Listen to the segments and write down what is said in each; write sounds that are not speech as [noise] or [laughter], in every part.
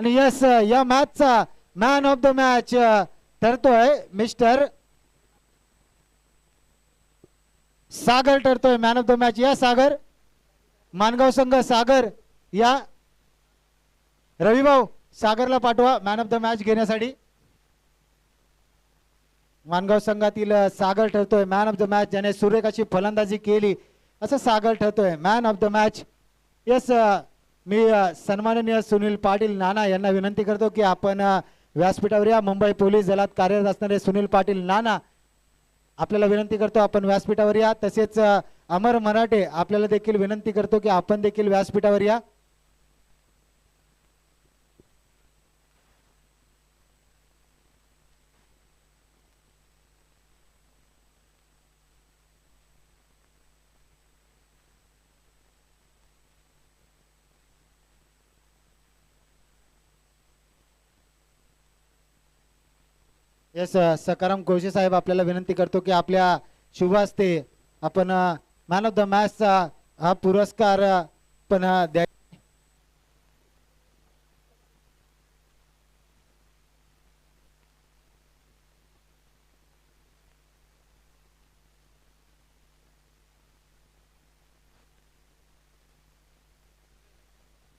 आणि यस या मॅचचा मॅन ऑफ द मॅच ठरतोय मिस्टर सागर ठरतोय मॅन ऑफ द मॅच या सागर मानगाव संघ सागर या रविभाऊ सागरला पाठवा मॅन ऑफ द मॅच घेण्यासाठी. मानगाव संघातील सागर ठरतोय मॅन ऑफ द मॅच ज्याने सुरेखाची फलंदाजी केली असं Sagar ठरतोय man of the match yes मी सन्माननीय सुनील पाटील नाना यांना विनंती करतो की आपण व्यासपीठावर या मुंबई पोलीस दलात कार्यरत असणारे सुनील पाटील नाना आपल्याला विनंती करतो आपण व्यासपीठावर या. तसेच अमर मराठे आपल्याला देखील विनंती करतो की आपण देखील व्यासपीठावर या. यस सकाराम कोळशे साहेब आपल्याला विनंती करतो की आपल्या शुभ हस्ते आपण मॅन ऑफ द मॅचचा हा पुरस्कार पण द्या.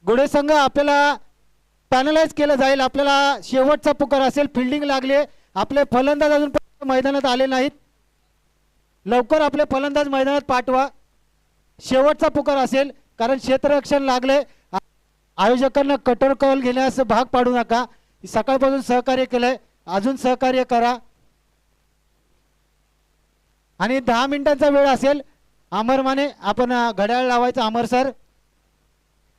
गुढे संघ आपल्याला पॅनलाइज केलं जाईल. आपल्याला शेवटचा पुकार असेल. फिल्डिंग लागले आपले फलंदाज अजून मैदानात आले नाहीत. लवकर आपले फलंदाज मैदानात पाठवा. शेवटचा पुकार असेल कारण क्षेत्ररक्षण लागले. आयोजकांना कठोर कौल घेण्यास भाग पाडू नका. सकाळपासून सहकार्य केलंय. अजून सहकार्य करा. आणि दहा मिनिटांचा वेळ असेल अमर माने आपण घड्याळ लावायचं. Amar sir.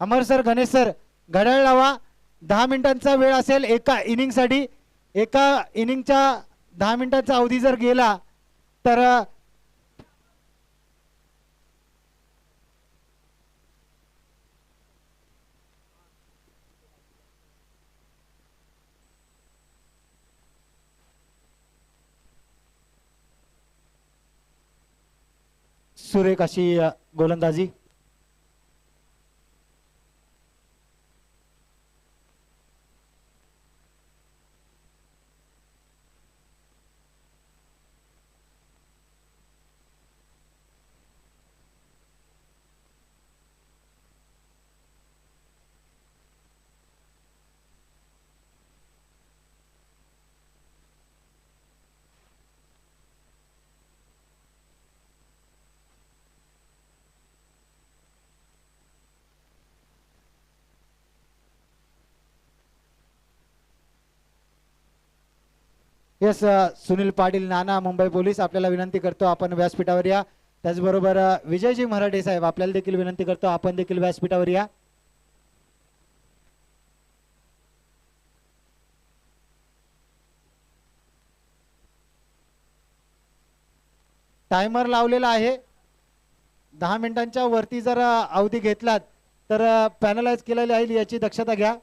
Amar sir Ganesh sir घड्याळ लावा. दहा मिनिटांचा वेळ असेल एका इनिंगसाठी. एका इनिंगच्या दहा मिनिटाचा अवधी जर गेला तर सुरेख अशी गोलंदाजी. येस सुनील पाटील नाना मुंबई पोलीस आपल्याला विनंती करतो आपण व्यासपीठावर या. त्याचबरोबर uh, विजयजी मराठे साहेब आपल्याला देखील विनंती करतो आपण देखील व्यासपीठावर या. टायमर लावलेला आहे. दहा मिनिटांच्या वरती जर uh, अवधी घेतलात तर uh, पॅनलाइज केलेली आहे याची दक्षता घ्या.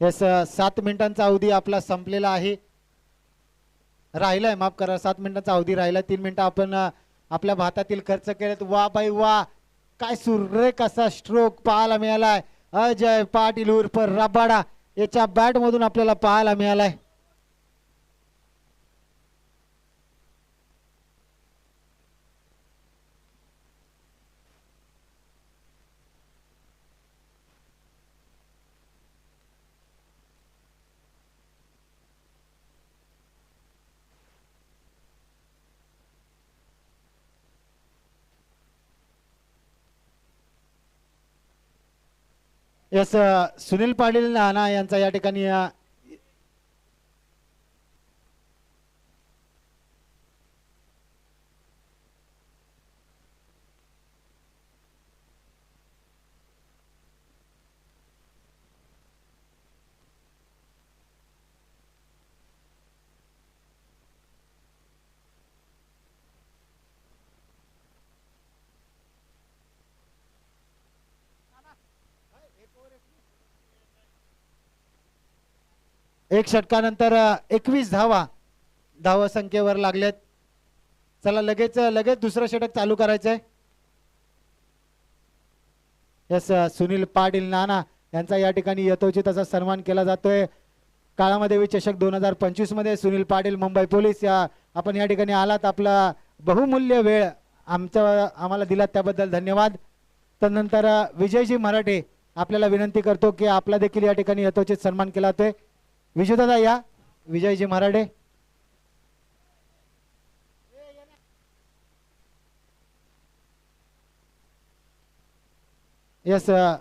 येस सात मिनिटांचा अवधी आपला संपलेला आहे. राहिलाय माफ करा सात मिनिटांचा अवधी राहिला तीन मिनिटं आपण आपल्या भातातील खर्च केलेत. वा बाई वा! काय सुरेख असा स्ट्रोक पाहायला मिळालाय. अजय पाटील उर्फ रबाडा याच्या बॅट मधून आपल्याला पाहायला मिळालाय. यस सुनील पाटील नाना यांचा या ठिकाणी एक षटकानंतर एकवीस धावा. धावा संख्येवर लागलेत. चला लगेच लगेच दुसरं षटक चालू करायचंय. यस सुनील पाटील नाना यांचा या ठिकाणी यथोचित असा सन्मान केला जातोय. काळामध्ये चषक दोन हजार पंचवीसमध्ये सुनील पाटील मुंबई पोलीस या आपण या ठिकाणी आलात. आपला बहुमूल्य वेळ आमच्या आम्हाला दिलात त्याबद्दल धन्यवाद. त्यानंतर विजयजी मराठे आपल्याला विनंती करतो की आपला देखील या ठिकाणी यथोचित सन्मान केला जातोय. विजयदादा या विजयजी मराठे यस uh,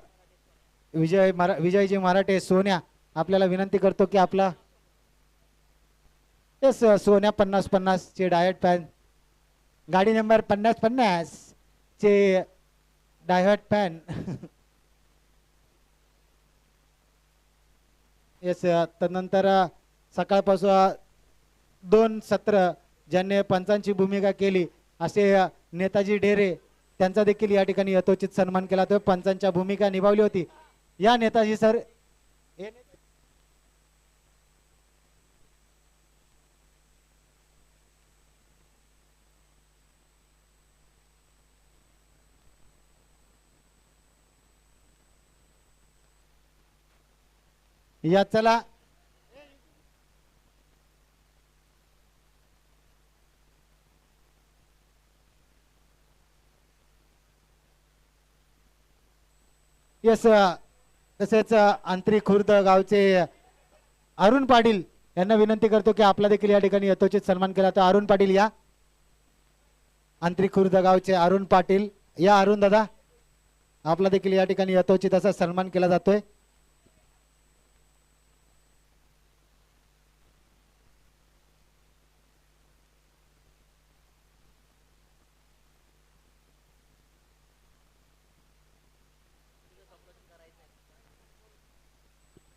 विजय मरा विजयजी मराठे सोन्या आपल्याला विनंती करतो की आपला. यस uh, सोन्या पन्नास पन्नास चे डायट पॅन. गाडी नंबर पन्नास पन्नास चे डायहट पॅन. [laughs] येस त्यानंतर सकाळपासून दोन सत्र ज्यांनी पंचांची भूमिका केली असे नेताजी डेरे त्यांचा देखील या ठिकाणी यथोचित सन्मान केला. तो पंचांच्या भूमिका निभावली होती. या नेताजी सर हे ने- या चला. यस तसेच आंतरिक खुर्द गावचे अरुण पाटील यांना विनंती करतो की आपला देखील या ठिकाणी यथोचित सन्मान केला. तर अरुण पाटील या. आंतरिक खुर्द गावचे अरुण पाटील या. अरुण दादा आपला देखील या ठिकाणी यथोचित असा सन्मान केला जातोय.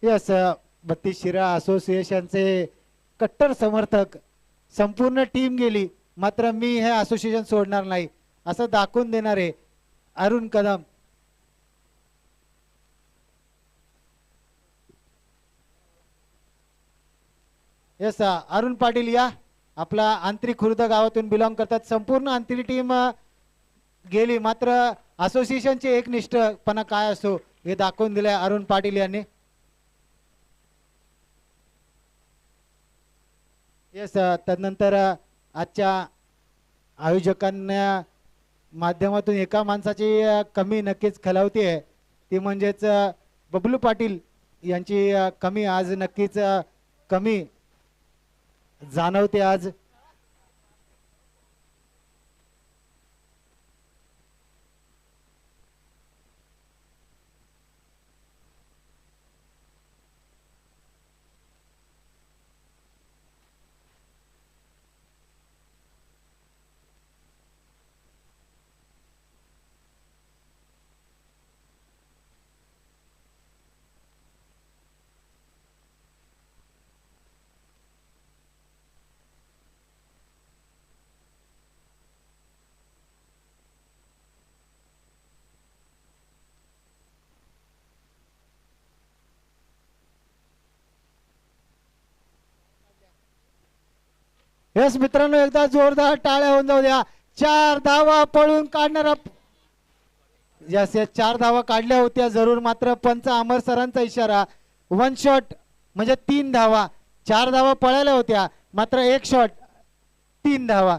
यस बत्तीस शिरा असोसिएशनचे कट्टर समर्थक संपूर्ण टीम गेली. मात्र मी हे असोसिएशन सोडणार नाही असं दाखवून देणारे अरुण कदम. यस अरुण पाटील या. आपला आंतरिक खुर्द गावातून बिलॉंग करतात. संपूर्ण आंतरिक टीम गेली. मात्र असोसिएशनचे एकनिष्ठपणा काय असो हे दाखवून दिलंय अरुण पाटील यांनी. येस uh, तदनंतर uh, आजच्या आयोजकांना माध्यमातून एका माणसाची uh, कमी नक्कीच खलावती आहे. ती म्हणजेच बबलू पाटील यांची कमी आज नक्कीच कमी जाणवते आज. यस मित्रांनो एकदा जोरदार टाळ्या होऊन जाऊ द्या. चार धावा पळून काढणारा यस या चार धावा काढल्या होत्या जरूर मात्र पंच अमर सरांचा इशारा. वन शॉट म्हणजे तीन धावा. चार धावा पळायला होत्या मात्र एक शॉट तीन धावा.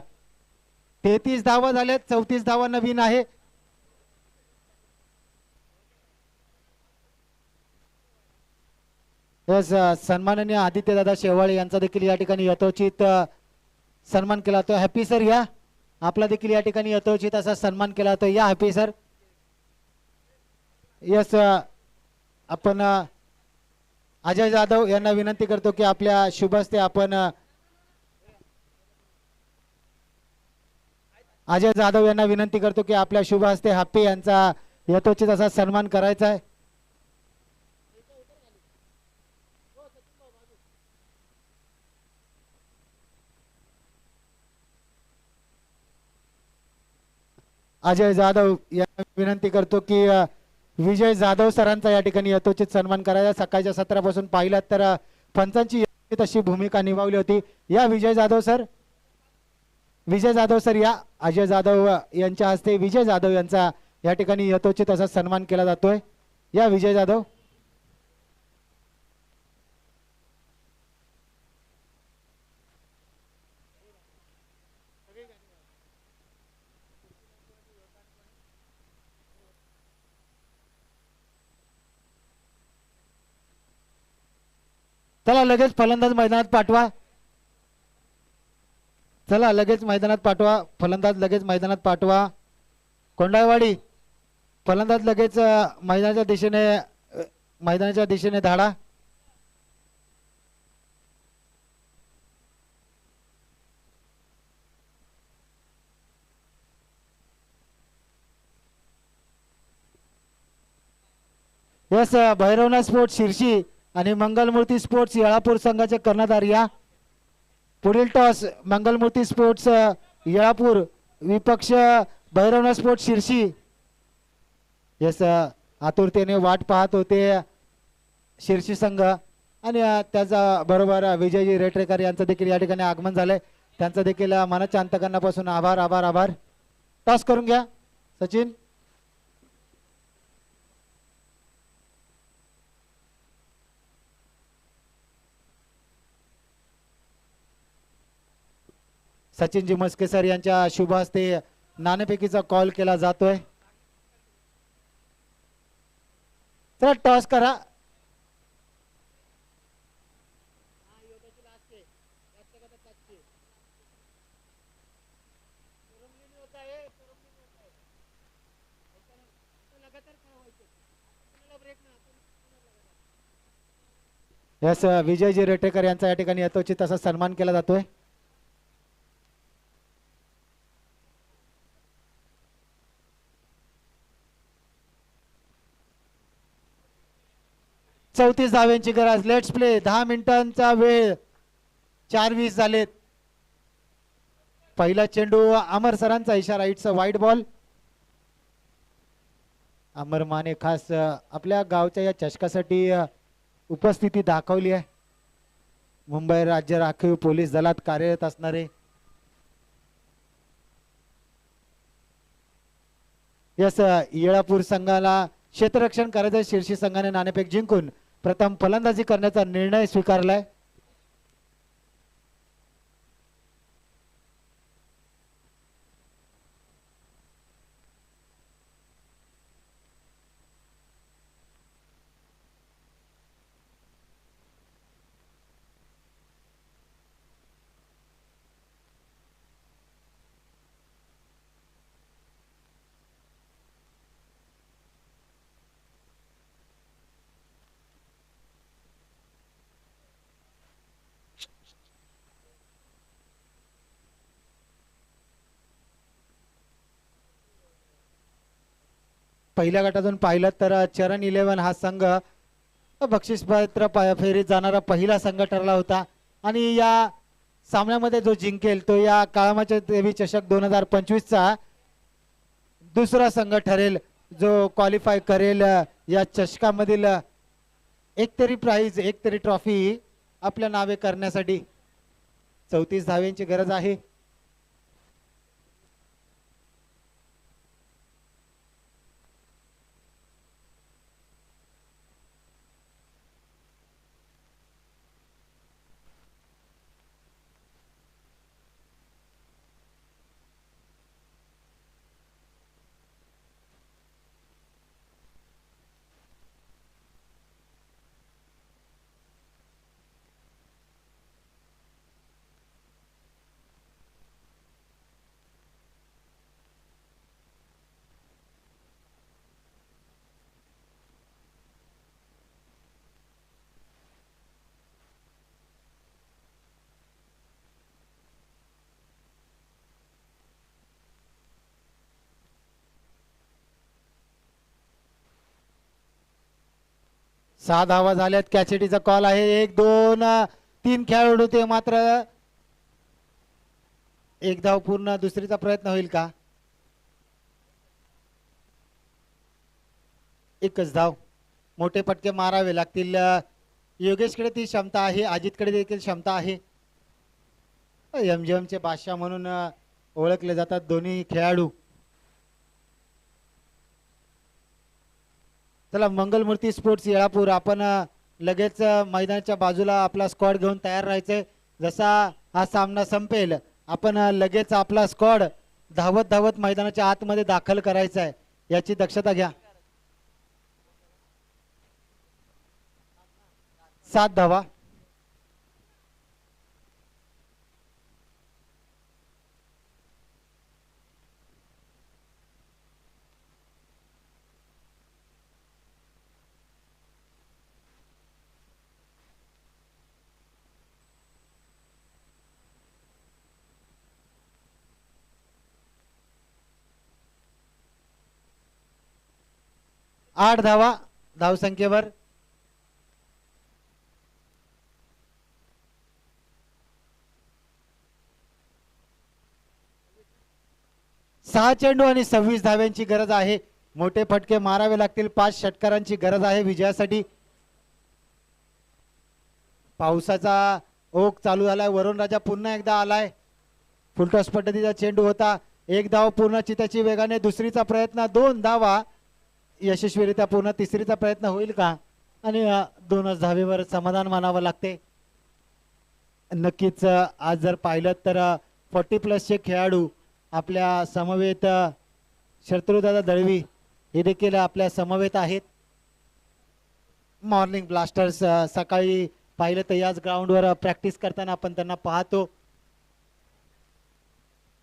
तेहतीस धावा झाल्या चौतीस धावा नवीन आहे. यस सन्माननीय आदित्यदादा शेवाळे यांचा देखील या ठिकाणी यथोचित सन्मान केला जातो हॅपी सर या. आपला देखील या ठिकाणी यथोचित असा सन्मान केला जातो या हॅपी सर यस आपण uh, अजय जाधव यांना विनंती करतो की आपल्या शुभ हस्ते आपण uh, अजय जाधव यांना विनंती करतो की आपल्या शुभ हस्ते हप्पी यांचा यथोचित असा सन्मान करायचा आहे. अजय जाधव या विनंती करतो की विजय जाधव सरांचा या ठिकाणी यथोचित सन्मान करायचा. सकाळच्या सत्रापासून पाहिलात तर पंचांची तशी भूमिका निभावली होती. या विजय जाधव सर विजय जाधव सर या अजय जाधव यांच्या हस्ते विजय जाधव यांचा या ठिकाणी यथोचित असा सन्मान केला जातोय. या विजय जाधव. चला लगेच फलंदाज मैदानात पाठवा. चला लगेच मैदानात पाठवा. फलंदाज लगेच मैदानात पाठवा. कोंडाळवाडी फलंदाज लगेच मैदानाच्या दिशेने मैदानाच्या दिशेने धाडा. यस भैरवना भैरवनाथ स्पोर्ट्स शिर्शी. आणि मंगलमूर्ती स्पोर्ट्स येळापूर संघाचे कर्णधार या. पुढील टॉस मंगलमूर्ती स्पोर्ट्स येळापूर विपक्ष भैरवनाथ स्पोर्ट्स शिर्शी. यस आतुरतेने वाट पाहत होते शिर्शी संघ. आणि त्याचा बरोबर विजयजी रेटरेकर यांचं देखील या ठिकाणी आगमन झालंय. त्यांचं देखील मनाच्या अंतकांनापासून आभार आभार आभार. टॉस करून घ्या. सचिन. सचिनजी मस्के सर यांच्या शुभ हस्ते नाणेफेकीचा कॉल केला जातोय. चला टॉस करा. यस विजयजी रेटेकर यांचा या ठिकाणी यथोचित असा सन्मान केला जातोय. चौतीस धाव्यांची गरज. लेट्स प्ले दहा मिनिटांचा वेळ. चार वीस झालेत. पहिला चेंडू अमर सरांचा इशारा. इट्स अ वाईट बॉल अमर माने खास आपल्या गावच्या या चषकासाठी उपस्थिती दाखवली आहे. मुंबई राज्य राखीव पोलीस दलात कार्यरत असणारे. यस येळापूर संघाला क्षेत्ररक्षण करायचं शीर्षी संघाने नाणेफेक जिंकून. प्रथम फलंदाजी करण्याचा निर्णय स्वीकारलाय. पहिल्या गटातून पाहिलं तर चरण इलेव्हन हा संघ बक्षीसपत्र फेरीत जाणारा पहिला संघ ठरला होता. आणि या सामन्यामध्ये जो जिंकेल तो या काळामाच्या देवी चषक दोन हजार पंचवीसचा दुसरा संघ ठरेल जो क्वालिफाय करेल या चषकामधील एक तरी प्राईज एक तरी ट्रॉफी आपल्या नावे करण्यासाठी चौतीस धावेंची गरज आहे. सहा धावा झाल्यात. कॅचेटीचा कॉल आहे. एक दोन तीन खेळाडू ते मात्र. एक धाव पूर्ण दुसरीचा प्रयत्न होईल का? एकच धाव. मोठे पटके मारावे लागतील. योगेशकडे ती क्षमता आहे. अजितकडे देखील क्षमता आहे. एम जी एमचे बादशाह म्हणून ओळखले जातात दोन्ही खेळाडू. चला मंगलमूर्ती स्पोर्ट्स येळापूर. आपण लगेच मैदानाच्या बाजूला आपला स्क्वॉड घेऊन तयार राहायचंय. जसा हा सामना संपेल आपण लगेच आपला स्क्वॉड धावत धावत मैदानाच्या आतमध्ये दाखल करायचा आहे याची दक्षता घ्या. सात धावा. आठ धावा धावसंख्येवर सहा चेंडू आणि सव्वीस धाव्यांची गरज आहे. मोठे फटके मारावे लागतील. पाच षटकारांची गरज आहे विजयासाठी. पावसाचा ओघ चालू झालाय. वरुण राजा पुन्हा एकदा आलाय. फुलटॉस पद्धतीचा चेंडू होता. एक धाव पूर्ण चित्याची वेगाने दुसरीचा प्रयत्न दोन धावा. यशस्वीरित्या पूर्ण तिसरीचा प्रयत्न होईल का? आणि दोनच धावेवर समाधान मानावं लागते? नक्कीच आज जर पाहिलं तर फोर्टी प्लसचे खेळाडू आपल्या समवेत शत्रुदादा दळवी हे देखील आपल्या समवेत आहेत. मॉर्निंग ब्लास्टर्स सकाळी पाहिलं तर याच ग्राउंडवर प्रॅक्टिस करताना आपण त्यांना पाहतो.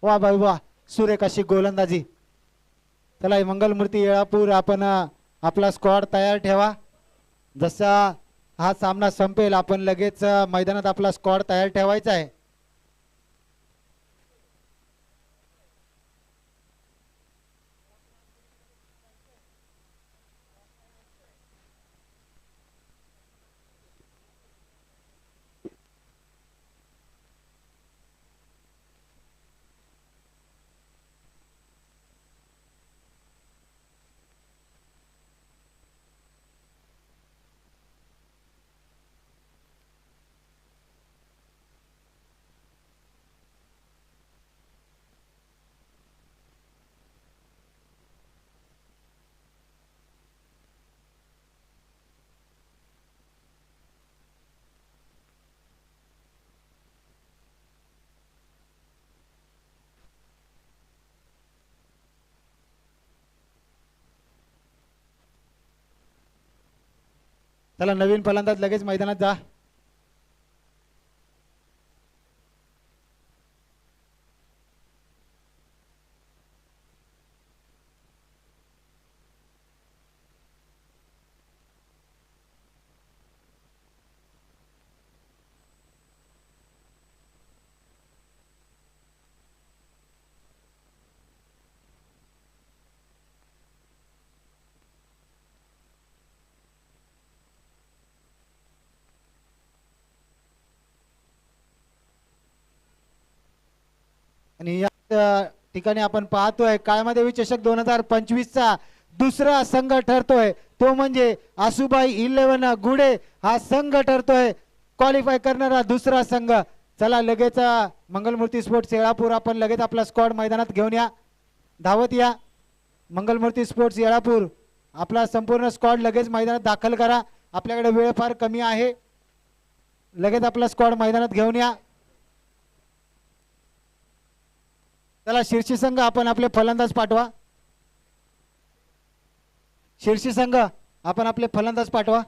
वा बाई वा सुरेख अशी गोलंदाजी. चला मंगलमूर्ती येळापूर आपण आपला स्क्वॉड तयार ठेवा. जसा हा सामना संपेल आपण लगेच मैदानात आपला स्क्वॉड तयार ठेवायचा आहे. त्याला नवीन फलंदाज लगेच मैदानात जा आणि या अ, ठिकाणी आपण पाहतोय काळमादेवी चषक दोन हजार पंचवीसचा दुसरा संघ ठरतोय. तो म्हणजे आसुबाई इलेव्हन गुडे हा संघ ठरतोय. क्वालिफाय करणारा दुसरा संघ. चला लगेच मंगलमूर्ती स्पोर्ट्स येळापूर आपण लगेच आपला स्क्वॉड मैदानात घेऊन या. धावत या. मंगलमूर्ती स्पोर्ट्स येळापूर आपला संपूर्ण स्क्वॉड लगेच मैदानात दाखल करा. आपल्याकडे वेळ फार कमी आहे. लगेच आपला स्क्वॉड मैदानात घेऊन या. चला शीर्षी संघ आपण आपले फलंदाज पाठवा. शीर्षी संघ आपण आपले फलंदाज पाठवा.